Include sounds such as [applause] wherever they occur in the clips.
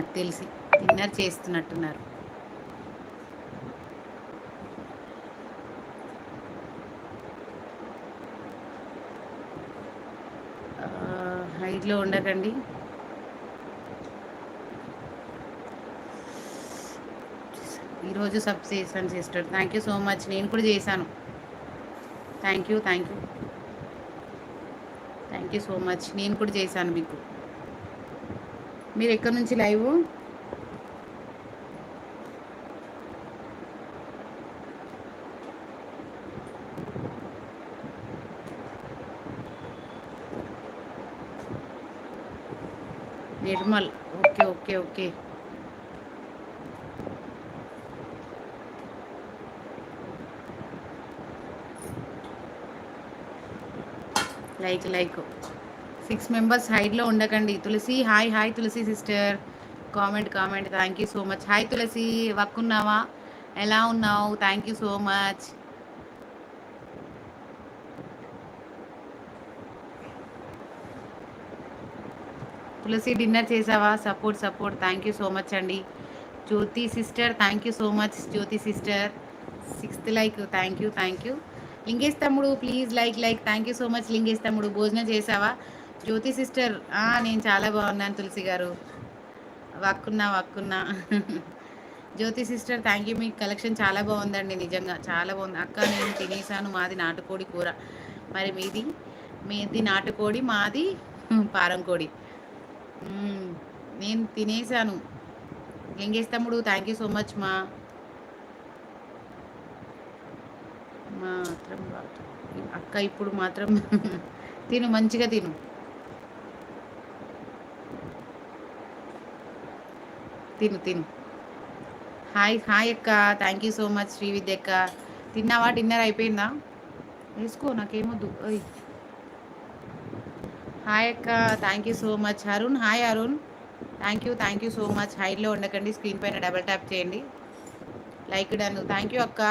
నాకు తెలిసి. డిన్నర్ చేస్తున్నట్టున్నారు. హైట్లో ఉండకండి. ఈరోజు సబ్ చేశాను sister. Thank you so much. నేను కూడా చేశాను. Thank you thank you. Thank you so much. నేను కూడా చేశాను మీకు. మీరు ఎక్కడి నుంచి live Nirmal okay okay okay like like six members హైట్లో ఉండకండి. Tulasi hi hi Tulasi sister. Comment comment. Thank you so much. Hi Tulasi వక్కున్నావా? ఎలా ఉన్నావు? Thank you so much. Tulasi dinner చేసావా? Support support. Thank you so much అండి. Jyothi sister thank you so much Jyoti sister. Sixth like. Thank you thank you. Lingesh తమ్ముడు please like like. Thank you so much Lingesh తమ్ముడు. భోజనం చేసావా? జ్యోతి sister నేను చాలా బాగున్నాను తులసి గారు. వక్కున్నా వక్కున్నా. జ్యోతి సిస్టర్ థ్యాంక్ యూ మీ కలెక్షన్ చాలా బాగుందండి నిజంగా. చాలా బాగుంది. అక్క నేను తినేసాను మాది నాటుకోడి కూర. మరి మీది? మీది నాటుకోడి మాది పారం కోడి నేను తినేసాను. ఏం తమ్ముడు థ్యాంక్ యూ సో మచ్ మా. మాత్రం అక్క ఇప్పుడు మాత్రం [laughs] తిను మంచిగా తిను. తిను తిను. హాయ్ హాయ్ అక్క. Thank you so much Sri Vidya అక్క. తిన్నావా? డిన్నర్ అయిపోయిందా? వేసుకో నాకేమొద్దు అయ్ హాయ్ అక్క. Thank you so much Arun hi Arun thank you thank you so much హైట్లో ఉండకండి స్క్రీన్ పైన డబల్ ట్యాప్ చేయండి. లైక్ డన్ థ్యాంక్ యూ అక్క.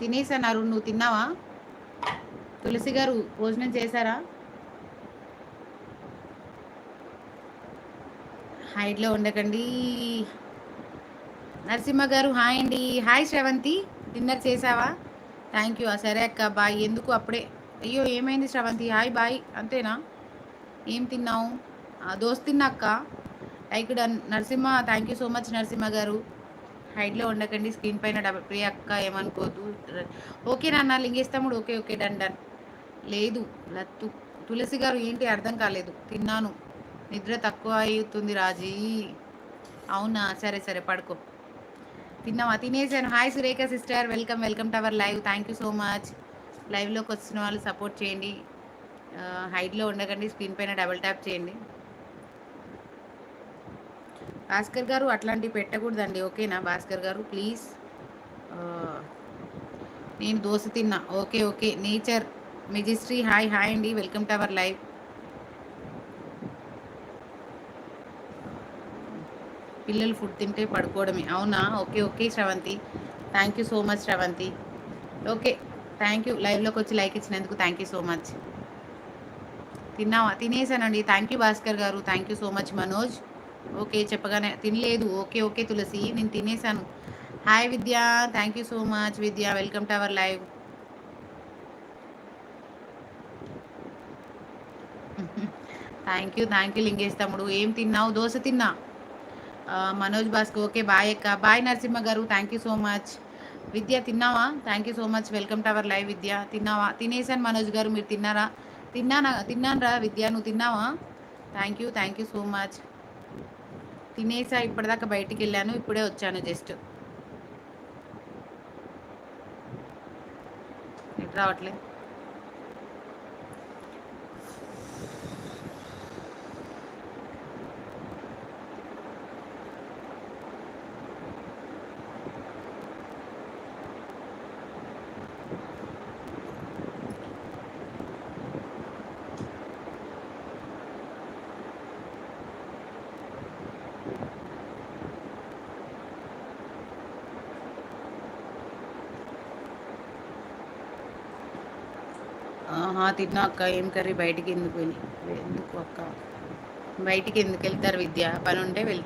తినేసాను అరుణ్ నువ్వు తిన్నావా? తులసి గారు భోజనం చేశారా? హైట్లో ఉండకండి. నరసింహ గారు హాయ్ అండి. హాయ్ శ్రవంతి. డిన్నర్ చేసావా థ్యాంక్ యూ. సరే అక్క బాయ్. ఎందుకు అప్పుడే? అయ్యో ఏమైంది శ్రవంతి? Hi bye. అంతేనా? ఏం తిన్నావు? Dosa తిన్నాక్క like done Narasimha thank you so much Narasimha గారు. హైట్లో ఉండకండి. స్క్రీన్ పైన డబల్ ప్రియ అక్క ఏమనుకోదు ఓకే నాన్న లింగేస్తాముడు. Okay okay done done. లేదు లత్తు. తులసి గారు ఏంటి? అర్థం కాలేదు. తిన్నాను. నిద్ర తక్కువ అవుతుంది రాజీ. అవునా? సరే సరే పడుకో. తిన్నావా? తినేసాను. Hi Surekha sister welcome welcome to our live thank you so much లైవ్లోకి వచ్చిన వాళ్ళు సపోర్ట్ చేయండి. హైట్లో ఉండకండి. స్క్రీన్ పైన డబుల్ ట్యాప్ చేయండి. భాస్కర్ గారు అట్లాంటివి పెట్టకూడదండి. ఓకేనా? భాస్కర్ గారు ప్లీజ్ నేను దోశ తిన్నా. Okay okay. నేచర్ మెజిస్ట్రీ హాయ్ హాయ్ అండి. వెల్కమ్ టు అవర్ లైవ్ పిల్లలు ఫుడ్ తింటే పడుకోవడమే. అవునా? Okay okay Sravanthi. Thank you so much Sravanthi. Okay thank you లైవ్లోకి వచ్చి లైక్ ఇచ్చినందుకు థ్యాంక్ యూ సో మచ్ తిన్నావా? తినేసానండి. థ్యాంక్ యూ భాస్కర్ గారు. Thank you so much Manoj. Okay చెప్పగానే తినలేదు. ఓకే ఓకే తులసి నేను తినేసాను. Hi Vidya. Thank you so much Vidya. Welcome to our live thank you thank you Lingesh తమ్ముడు. ఏం తిన్నావు? దోశ తిన్నా. మనోజ్ బాస్కు. ఓకే బాయ్ అక్క. బాయ్ నరసింహ గారు thank you so much Vidya తిన్నావా? Thank you so much welcome to our live Vidya. తిన్నావా? తినేసాను మనోజ్ గారు మీరు తిన్నారా? తిన్నానా? తిన్నానరా విద్య. నువ్వు తిన్నావా? Thank you thank you so much తినేసా ఇప్పటిదాకా బయటికి వెళ్ళాను ఇప్పుడే వచ్చాను జస్ట్ రావట్లేదు ఆహా తిన్నా అక్క ఏం కర్రీ? బయటికి ఎందుకు ఎందుకు అక్క? బయటికి ఎందుకు వెళ్తారు విద్య? పని ఉంటే వెళ్తారు.